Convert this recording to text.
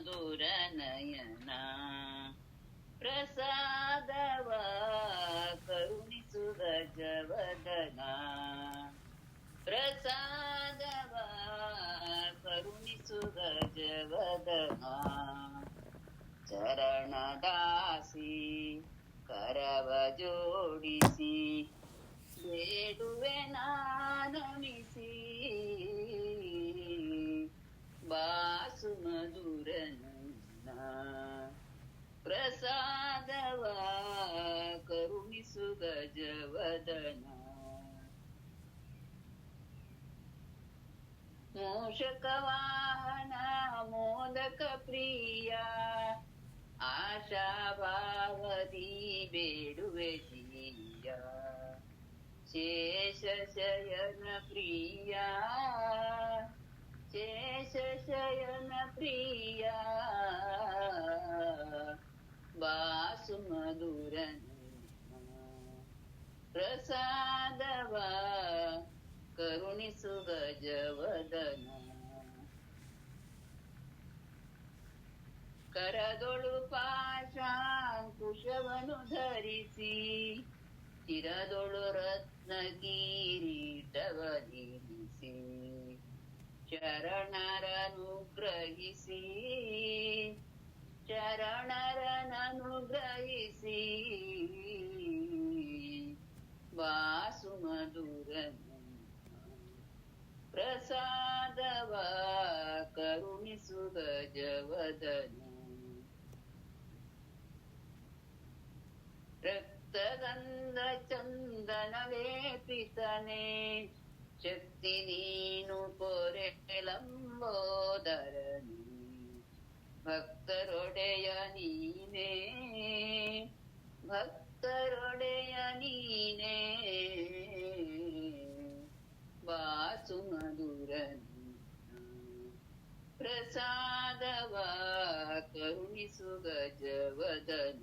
ಮಧುರ ನಯನ ಪ್ರಸಾದವ ಕರುಣಿಸು ಗಜವದನ ಪ್ರಸಾದವ ಕರುಣಿಸು ಗಜವದನ ಚರಣದಾಸಿ ಕರವ ಜೋಡಿಸಿ ಬೇಡುವೆ ನಾನಮಿಸಿ ಬಾಸು ಮಧುರ ನನ್ನ ಪ್ರಸಾದವ ಕರುಣಿಸು ಗಜವದನ ಮೂಷಕ ವಾಹನ ಮೋದಕ ಪ್ರಿಯ. ಆಶಾಭಾವದಿ ಬೇಡುವೆ ಜೀಯ. ಶೇಷ ಶಯನ ಪ್ರಿಯ. ಶೇಷ ಶಯನ ಪ್ರಿಯ ಬಾಸು ಮಧುರನ ಪ್ರಸಾದವ ಕರುಣಿಸು ಗಜವದನ ಕರದೊಳು ಪಾಶಾಂಕುಶವನು ಧರಿಸಿ ಚಿರದೊಳು ರತ್ನ ಕಿರೀಟವನಿರಿಸಿ ಶರಣರನು ಗ್ರಹಿಸಿ ಶರಣರನನು ಗ್ರಹಿಸಿ ವಾಸು ಮಧುರನು ಪ್ರಸಾದವ ಕರುಣಿಸು ಗಜವದನ ರಕ್ತಗಂಧ ಚಂದನ ಲೇಪಿತನೆ ಶಕ್ತಿ ನೀನು ಪೊರೆಲಂಬೋದರನು ಭಕ್ತರೊಡೆಯ ನೀನೇ ಭಕ್ತರೊಡೆಯ ನೀನೇ ಪ್ರಸಾದವ ಕರುಣಿಸು ಗಜವದನ